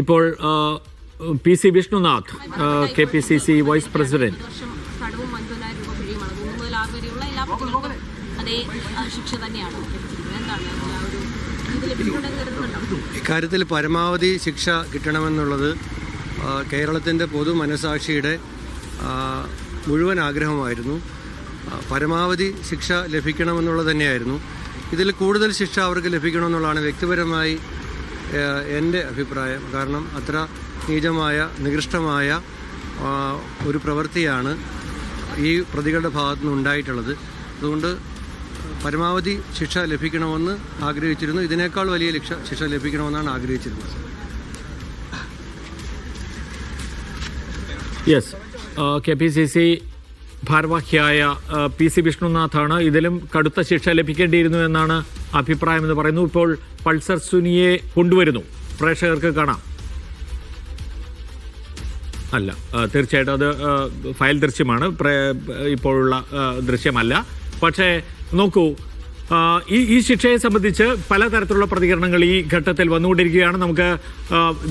ഇപ്പോൾ P C Vishnunath K P C C vice president. ഇക്കാര്യത്തിൽ പരമാവധി ശിക്ഷ കിട്ടണമെന്നുള്ളത് കേരളത്തിന്റെ പൊതു മനസാക്ഷിയുടെ മുഴുവൻ ആഗ്രഹമായിരുന്നു. പരമാവധി ശിക്ഷ ലഭിക്കണമെന്നുള്ളത് തന്നെയായിരുന്നു. ഇതിൽ കൂടുതൽ ശിക്ഷ അവർക്ക് ലഭിക്കണമെന്നുള്ളതാണ് വ്യക്തിപരമായി എന്റെ അഭിപ്രായം കാരണം അത്ര നീചമായ നികൃഷ്ടമായ ഒരു പ്രവൃത്തിയാണ് ഈ പ്രതികളുടെ ഭാഗത്തുനിന്ന് ഉണ്ടായിട്ടുള്ളത്. അതുകൊണ്ട് പരമാവധി ശിക്ഷ ലഭിക്കണമെന്ന് ആഗ്രഹിച്ചിരുന്നു. ഇതിനേക്കാൾ വലിയ ശിക്ഷ ശിക്ഷ ലഭിക്കണമെന്നാണ് ആഗ്രഹിച്ചിരുന്നത്. Yes K P C C ഭാരവാഹിയായ P C വിഷ്ണുനാഥാണ് ഇതിലും കടുത്ത ശിക്ഷ ലഭിക്കേണ്ടിയിരുന്നു എന്നാണ് അഭിപ്രായം എന്ന് പറയുന്നു. ഇപ്പോൾ പൾസർ സുനിയെ കൊണ്ടുവരുന്നു. പ്രേക്ഷകർക്ക് കാണാം. അല്ല തീർച്ചയായിട്ടും അത് ഫയൽ ദൃശ്യമാണ്. ഇപ്പോഴുള്ള ദൃശ്യമല്ല. പക്ഷേ നോക്കൂ ഈ ഈ ശിക്ഷയെ സംബന്ധിച്ച് പലതരത്തിലുള്ള പ്രതികരണങ്ങൾ ഈ ഘട്ടത്തിൽ വന്നുകൊണ്ടിരിക്കുകയാണ്. നമുക്ക്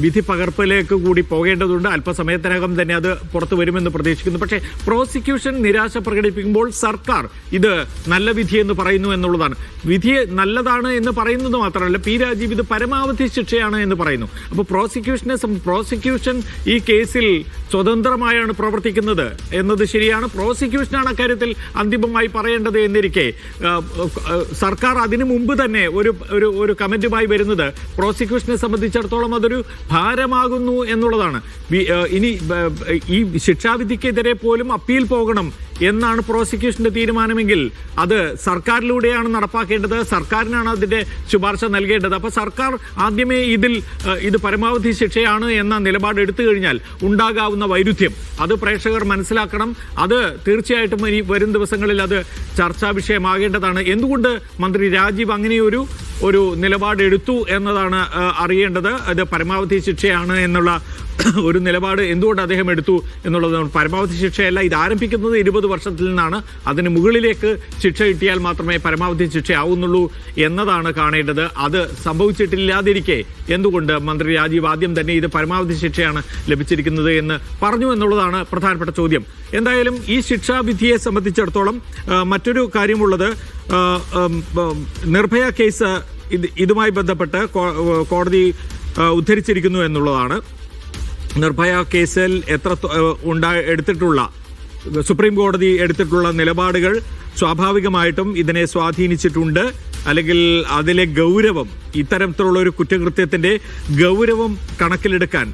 വിധി പകർപ്പിലേക്ക് കൂടി പോകേണ്ടതുണ്ട്. അല്പസമയത്തിനകം തന്നെ അത് പുറത്തു വരുമെന്ന് പ്രതീക്ഷിക്കുന്നു. പക്ഷേ പ്രോസിക്യൂഷൻ നിരാശ പ്രകടിപ്പിക്കുമ്പോൾ സർക്കാർ ഇത് നല്ല വിധി എന്ന് പറയുന്നു എന്നുള്ളതാണ്. വിധി നല്ലതാണ് എന്ന് പറയുന്നത് മാത്രമല്ല പി രാജീവ് ഇത് പരമാവധി ശിക്ഷയാണ് എന്ന് പറയുന്നു. അപ്പോൾ പ്രോസിക്യൂഷനെ പ്രോസിക്യൂഷൻ ഈ കേസിൽ സ്വതന്ത്രമായാണ് പ്രവർത്തിക്കുന്നത് എന്നത് ശരിയാണ്. പ്രോസിക്യൂഷനാണ് അക്കാര്യത്തിൽ അന്തിമമായി പറയേണ്ടത് എന്നിരിക്കെ സർക്കാർ അതിനു മുമ്പ് തന്നെ ഒരു ഒരു ഒരു കമന്റുമായി വരുന്നത് പ്രോസിക്യൂഷനെ സംബന്ധിച്ചിടത്തോളം അതൊരു ഭാരമാകുന്നു എന്നുള്ളതാണ്. ഇനി ഈ ശിക്ഷാവിധിക്കെതിരെ പോലും അപ്പീൽ പോകണം എന്നാണ് പ്രോസിക്യൂഷന്റെ തീരുമാനമെങ്കിൽ അത് സർക്കാരിലൂടെയാണ് നടപ്പാക്കേണ്ടത്. സർക്കാരിനാണ് അതിന്റെ ശുപാർശ നൽകേണ്ടത്. അപ്പൊ സർക്കാർ ആദ്യമേ ഇതിൽ ഇത് പരമാവധി ശിക്ഷയാണ് എന്ന നിലപാട് എടുത്തു കഴിഞ്ഞാൽ ഉണ്ടാകാവുന്ന വൈരുദ്ധ്യം. അത് പ്രേക്ഷകർ മനസ്സിലാക്കണം. അത് തീർച്ചയായിട്ടും ഇനി വരും ദിവസങ്ങളിൽ അത് ചർച്ചാ വിഷയമാകേണ്ടതാണ്. എന്തുകൊണ്ട് മന്ത്രി രാജീവ് അങ്ങനെയൊരു ഒരു നിലപാടെടുത്തു എന്നതാണ് അറിയേണ്ടത്? അത് പരമാവധി ശിക്ഷയാണ് എന്നുള്ള ഒരു നിലപാട് എന്തുകൊണ്ട് അദ്ദേഹം എടുത്തു എന്നുള്ളത് പരമാവധി ശിക്ഷയല്ല. ഇത് ആരംഭിക്കുന്നത് ഇരുപത് വർഷത്തിൽ നിന്നാണ്. അതിന് മുകളിലേക്ക് ശിക്ഷ കിട്ടിയാൽ മാത്രമേ പരമാവധി ശിക്ഷയാവുന്നുള്ളൂ എന്നതാണ് കാണേണ്ടത്. അത് സംഭവിച്ചിട്ടില്ലാതിരിക്കെ എന്തുകൊണ്ട് മന്ത്രി രാജീവ് ആദ്യം തന്നെ ഇത് പരമാവധി ശിക്ഷയാണ് ലഭിച്ചിരിക്കുന്നത് എന്ന് പറഞ്ഞു എന്നുള്ളതാണ് പ്രധാനപ്പെട്ട ചോദ്യം. എന്തായാലും ഈ ശിക്ഷാവിധിയെ സംബന്ധിച്ചിടത്തോളം മറ്റൊരു കാര്യമുള്ളത് നിർഭയ കേസ് ഇത് ഇതുമായി ബന്ധപ്പെട്ട് കോടതി ഉദ്ധരിച്ചിരിക്കുന്നു എന്നുള്ളതാണ്. നിർഭയ കേസിൽ എത്ര ഉണ്ടാ എടുത്തിട്ടുള്ള സുപ്രീം കോടതി എടുത്തിട്ടുള്ള നിലപാടുകൾ സ്വാഭാവികമായിട്ടും ഇതിനെ സ്വാധീനിച്ചിട്ടുണ്ട്. അല്ലെങ്കിൽ അതിലെ ഗൗരവം ഇത്തരത്തിലുള്ള ഒരു കുറ്റകൃത്യത്തിന്റെ ഗൗരവം കണക്കിലെടുക്കാൻ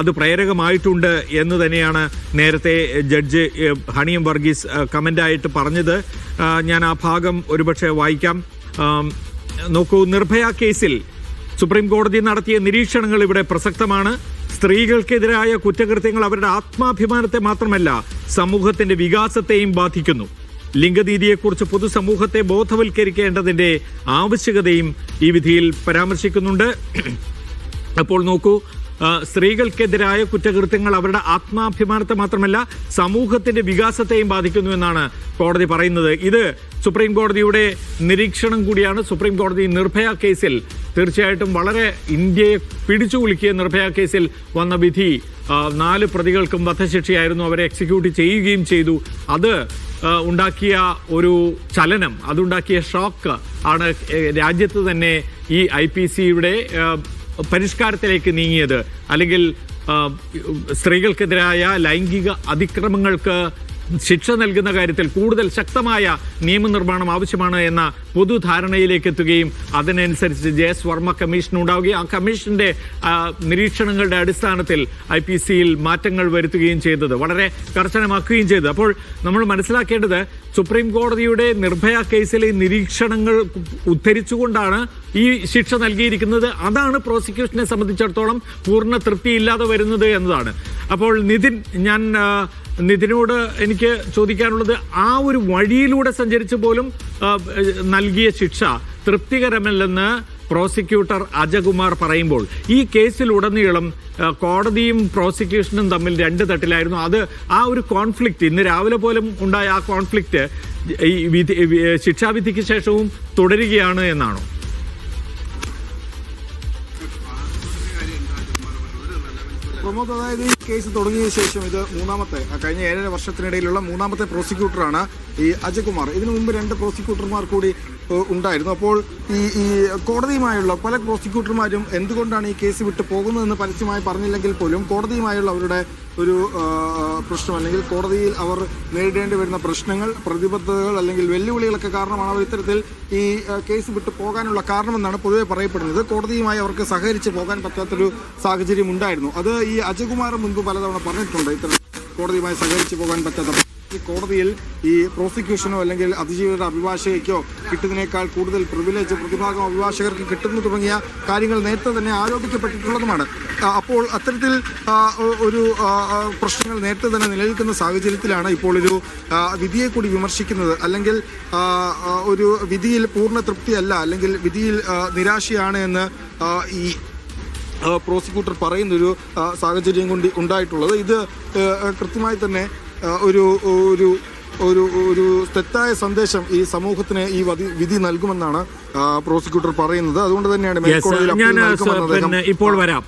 അത് പ്രേരകമായിട്ടുണ്ട് എന്ന് തന്നെയാണ് നേരത്തെ ജഡ്ജ് ഹണിയം വർഗീസ് കമന്റായിട്ട് പറഞ്ഞത്. ഞാൻ ആ ഭാഗം ഒരുപക്ഷെ വായിക്കാം. നോക്കൂ നിർഭയ കേസിൽ സുപ്രീം കോടതി നടത്തിയ നിരീക്ഷണങ്ങൾ ഇവിടെ പ്രസക്തമാണ്. സ്ത്രീകൾക്കെതിരായ കുറ്റകൃത്യങ്ങൾ അവരുടെ ആത്മാഭിമാനത്തെ മാത്രമല്ല സമൂഹത്തിന്റെ വികാസത്തെയും ബാധിക്കുന്നു. ലിംഗനീതിയെക്കുറിച്ച് പൊതുസമൂഹത്തെ ബോധവൽക്കരിക്കേണ്ടതിന്റെ ആവശ്യകതയും ഈ വിധിയിൽ പരാമർശിക്കുന്നുണ്ട്. അപ്പോൾ നോക്കൂ സ്ത്രീകൾക്കെതിരായ കുറ്റകൃത്യങ്ങൾ അവരുടെ ആത്മാഭിമാനത്തെ മാത്രമല്ല സമൂഹത്തിന്റെ വികാസത്തെയും ബാധിക്കുന്നു എന്നാണ് കോടതി പറയുന്നത്. ഇത് സുപ്രീം കോടതിയുടെ നിരീക്ഷണം കൂടിയാണ് സുപ്രീം കോടതി നിർഭയ കേസിൽ തീർച്ചയായിട്ടും വളരെ ഇന്ത്യയെ പിടിച്ചു കുലുക്കിയ നിർഭയ കേസിൽ വന്ന വിധി നാല് പ്രതികൾക്കും വധശിക്ഷയായിരുന്നു അവരെ എക്സിക്യൂട്ട് ചെയ്യുകയും ചെയ്തു. അത് ഉണ്ടാക്കിയ ഒരു ചലനം അതുണ്ടാക്കിയ ഷോക്ക് ആണ് രാജ്യത്ത് തന്നെ ഈ ഐ പി സിയുടെ പരിഷ്കാരത്തിലേക്ക് നീങ്ങിയത്. അല്ലെങ്കിൽ സ്ത്രീകൾക്കെതിരായ ലൈംഗിക അതിക്രമങ്ങൾക്ക് ശിക്ഷ നൽകുന്ന കാര്യത്തിൽ കൂടുതൽ ശക്തമായ നിയമനിർമ്മാണം ആവശ്യമാണ് എന്ന പൊതുധാരണയിലേക്ക് എത്തുകയും അതിനനുസരിച്ച് ജെ എസ് വർമ്മ കമ്മീഷൻ ഉണ്ടാവുകയും ആ കമ്മീഷന്റെ നിരീക്ഷണങ്ങളുടെ അടിസ്ഥാനത്തിൽ ഐ പി സിയിൽ മാറ്റങ്ങൾ വരുത്തുകയും ചെയ്തത്. വളരെ കർശനമാക്കുകയും ചെയ്തത് അപ്പോൾ നമ്മൾ മനസ്സിലാക്കേണ്ടത് സുപ്രീം കോടതിയുടെ നിർഭയ കേസിലെ നിരീക്ഷണങ്ങൾ ഉദ്ധരിച്ചുകൊണ്ടാണ് ഈ ശിക്ഷ നൽകിയിരിക്കുന്നത്. അതാണ് പ്രോസിക്യൂഷനെ സംബന്ധിച്ചിടത്തോളം പൂർണ തൃപ്തിയില്ലാതെ വരുന്നത് എന്നതാണ്. അപ്പോൾ നിതിൻ ഞാൻ നിതിനോട് എനിക്ക് ചോദിക്കാനുള്ളത് ആ ഒരു വഴിയിലൂടെ സഞ്ചരിച്ച് പോലും നൽകിയ ശിക്ഷ തൃപ്തികരമല്ലെന്ന് പ്രോസിക്യൂട്ടർ അജകുമാർ പറയുമ്പോൾ ഈ കേസിലുടനീളം കോടതിയും പ്രോസിക്യൂഷനും തമ്മിൽ രണ്ട് തട്ടിലായിരുന്നു. അത് ആ ഒരു കോൺഫ്ലിക്റ്റ് ഇന്ന് രാവിലെ പോലും ഉണ്ടായ ആ കോൺഫ്ലിക്റ്റ് ഈ വിധി ശിക്ഷാവിധിക്ക് ശേഷവും തുടരുകയാണ് എന്നാണോ? പ്രമോദ് അതായത് ഈ കേസ് തുടങ്ങിയ ശേഷം ഇത് മൂന്നാമത്തെ കഴിഞ്ഞ ഏഴര വർഷത്തിനിടയിലുള്ള മൂന്നാമത്തെ പ്രോസിക്യൂട്ടറാണ് ഈ അജയ്കുമാർ ഇതിനു മുമ്പ് രണ്ട് പ്രോസിക്യൂട്ടർമാർ കൂടി ഉണ്ടായിരുന്നു. അപ്പോൾ ഈ ഈ കോടതിയുമായുള്ള പല പ്രോസിക്യൂട്ടർമാരും എന്തുകൊണ്ടാണ് ഈ കേസ് വിട്ടു പോകുന്നതെന്ന് പരസ്യമായി പറഞ്ഞില്ലെങ്കിൽ പോലും കോടതിയുമായുള്ള അവരുടെ ഒരു പ്രശ്നം അല്ലെങ്കിൽ കോടതിയിൽ അവർ നേരിടേണ്ടി വരുന്ന പ്രശ്നങ്ങൾ പ്രതിബദ്ധതകൾ അല്ലെങ്കിൽ വെല്ലുവിളികളൊക്കെ കാരണമാണ് അവർ ഇത്തരത്തിൽ ഈ കേസ് വിട്ടു പോകാനുള്ള കാരണമെന്നാണ് പൊതുവെ പറയപ്പെടുന്നത്. കോടതിയുമായി അവർക്ക് സഹകരിച്ച് പോകാൻ പറ്റാത്തൊരു സാഹചര്യം ഉണ്ടായിരുന്നു. അത് ഈ അജയകുമാർ മുൻപ് പലതവണ പറഞ്ഞിട്ടുണ്ട് ഇത്തരം കോടതിയുമായി സഹകരിച്ച് പോകാൻ പറ്റാത്ത കോടതിയിൽ ഈ പ്രോസിക്യൂഷനോ അല്ലെങ്കിൽ അതിജീവിയുടെ അഭിഭാഷകയ്ക്കോ കിട്ടുന്നതിനേക്കാൾ കൂടുതൽ പ്രിവിലേജ് പ്രതിഭാഗം അഭിഭാഷകർക്ക് കിട്ടുന്നു തുടങ്ങിയ കാര്യങ്ങൾ നേരത്തെ തന്നെ ആരോപിക്കപ്പെട്ടിട്ടുള്ളതുമാണ്. അപ്പോൾ അത്തരത്തിൽ ഒരു പ്രശ്നങ്ങൾ നേരത്തെ തന്നെ നിലനിൽക്കുന്ന സാഹചര്യത്തിലാണ് ഇപ്പോൾ ഒരു വിധിയെ കൂടി വിമർശിക്കുന്നത്. അല്ലെങ്കിൽ ഒരു വിധിയിൽ പൂർണ തൃപ്തിയല്ല അല്ലെങ്കിൽ വിധിയിൽ നിരാശയാണ് എന്ന് ഈ പ്രോസിക്യൂട്ടർ പറയുന്നൊരു സാഹചര്യം കൊണ്ട് ഉണ്ടായിട്ടുള്ളത്. ഇത് കൃത്യമായി തന്നെ ഒരു ഒരു ഒരു ഒരു തെറ്റായ സന്ദേശം ഈ സമൂഹത്തിന് ഈ വിധി നൽകുമെന്നാണ് പ്രോസിക്യൂട്ടർ പറയുന്നത്. അതുകൊണ്ട് തന്നെയാണ് മേൽക്കോടതിയിൽ ഇപ്പോൾ വരാം.